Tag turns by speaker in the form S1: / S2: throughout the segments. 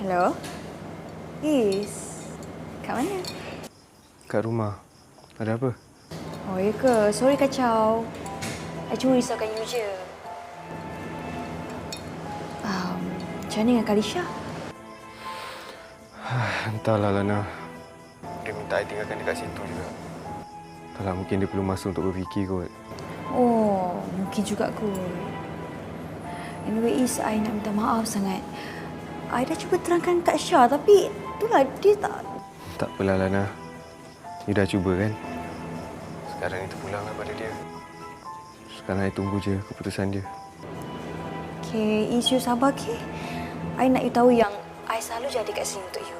S1: Hello? Is, kat mana?
S2: Kat rumah. Ada apa?
S1: Oh, ya ke? Sorry kacau. I cuma risaukan you je. Um, macam mana dengan Kalisha?
S2: Entahlah Lana. Dia minta I tinggalkan dekat situ juga. Entahlah mungkin dia perlu masa untuk berfikir kot.
S1: Oh, mungkin juga kot. Anyway, Is, I nak minta maaf sangat. I dah cuba terangkan kat Syah tapi itulah dia tak...
S2: Tak apalah Lana. You dah cuba kan? Sekarang itu pulanglah pada dia. Sekarang I tunggu je keputusan dia.
S1: Okay, Is, you sabar, okay? I nak you tahu yang I selalu jadi kat sini untuk you.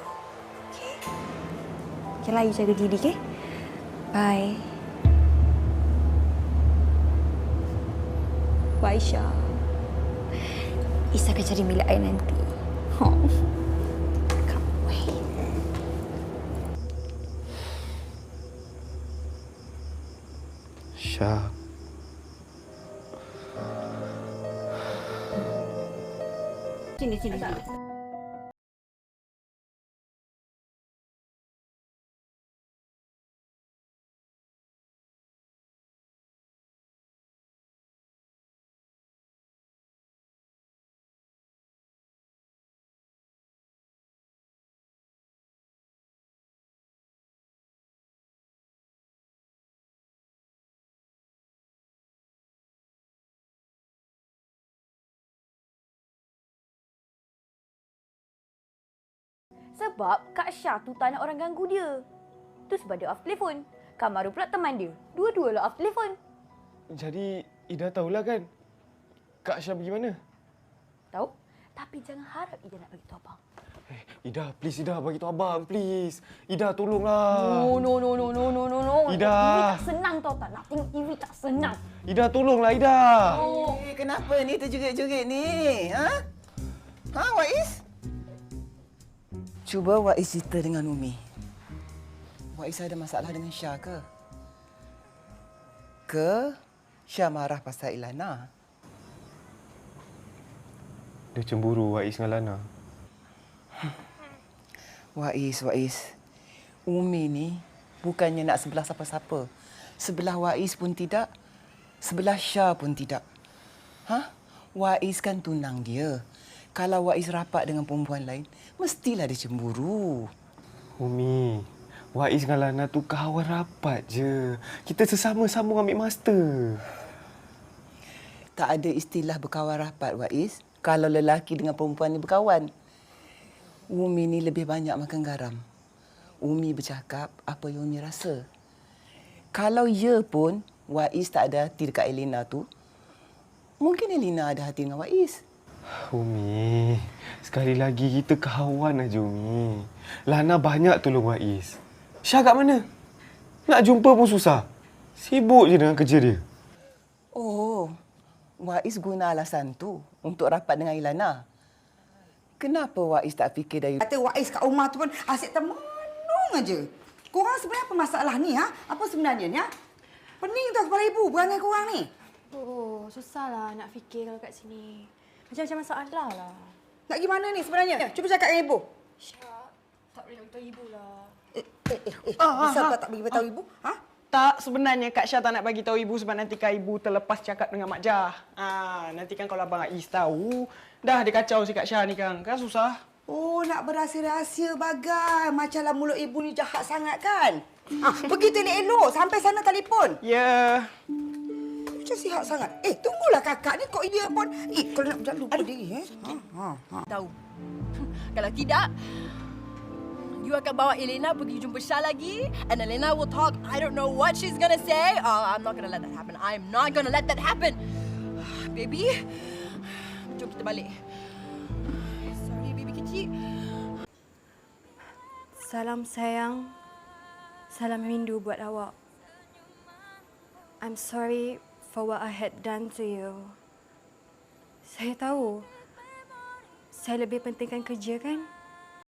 S1: Okay? Okay lah, you jaga diri, okay? Bye. Bye, Syah. Is akan cari milik I nanti. Oh. Can't wait.
S2: Syah.
S1: Sini, sini, sini.
S3: Sebab Kak Syah tu tak nak orang ganggu dia. Tu sebab dia off telefon. Kamaru pula teman dia. Dua-dualah off telefon.
S2: Jadi Ida tahulah kan? Kak Syah pergi mana?
S3: Tahu? Tapi jangan harap Ida nak bagi tahu abang.
S2: Eh, Ida, please Ida bagi tahu abang, please. Ida tolonglah.
S3: No, no, no, no, no, no, no, no.
S2: Ida.
S3: TV tak senang tau tak. Nak tengok TV tak senang.
S2: Ida tolonglah Ida.
S3: Oh.
S4: Eh, kenapa ni terjerit-jerit ni? Ha? Ha, Wais? Cuba Wais cerita dengan Umi. Wais ada masalah dengan Syah ke? Ke Syah marah pasal Ilana?
S2: Dia cemburu Wais dengan Lana.
S4: Wais, Wais. Umi ni bukannya nak sebelah siapa-siapa. Sebelah Wais pun tidak. Sebelah Syah pun tidak. Ha? Wais kan tunang dia. Kalau Wais rapat dengan perempuan lain, mestilah dia cemburu.
S2: Umi, Wais dengan Lana tu kawan rapat je. Kita sesama-sama ambil master.
S4: Tak ada istilah berkawan rapat, Wais. Kalau lelaki dengan perempuan ni berkawan. Umi ni lebih banyak makan garam. Umi bercakap apa yang Umi rasa. Kalau ya pun Wais tak ada hati dekat Elena tu, mungkin Elena ada hati dengan Wais.
S2: Umi, sekali lagi kita kawan aja Umi. Lana banyak tolong Wais. Syah kat mana? Nak jumpa pun susah. Sibuk je dengan kerja dia.
S4: Oh, Wais guna alasan tu untuk rapat dengan Ilana. Kenapa Wais tak fikir dari
S5: Kata Wais kat rumah tu pun asyik termenung aja. Korang sebenarnya apa masalah ni ha? Apa sebenarnya ni ha? Pening tau kepala ibu perangai korang ni.
S3: Oh, susahlah nak fikir kalau kat sini. Macam-macam masalah lah.
S5: Nak gimana ni sebenarnya? Cuba cakap dengan ibu.
S3: Syah, tak boleh nak beritahu ibu lah.
S5: Eh, eh, eh, eh. Bisa kau tak bagi beritahu ibu? Ha?
S6: Tak, sebenarnya Kak Syah tak nak bagi tahu ibu sebab nanti kan ibu terlepas cakap dengan Mak Jah. Ah, nanti kan kalau abang Ais tahu, dah dia kacau si Kak Syah ni kan. Kan susah.
S5: Oh, nak berahsia-rahsia bagai. Macamlah mulut ibu ni jahat sangat kan? Ha, pergi tu elok-elok. Sampai sana telefon.
S6: Ya.
S5: Macam sihat sangat. Eh, tunggulah kakak ni kok ia pun. Eh, kalau nak jangan lupa diri eh. Ha, ha, ha.
S7: tahu. Kalau tidak, you akan bawa Elena pergi jumpa Shah lagi and Elena will talk. I don't know what she's gonna say. Oh, I'm not gonna let that happen. I'm not gonna let that happen. Baby, jom kita balik. Sorry, baby kecil.
S3: Salam sayang. Salam rindu buat awak. I'm sorry for what I had done to you. Saya tahu. Saya lebih pentingkan kerja kan?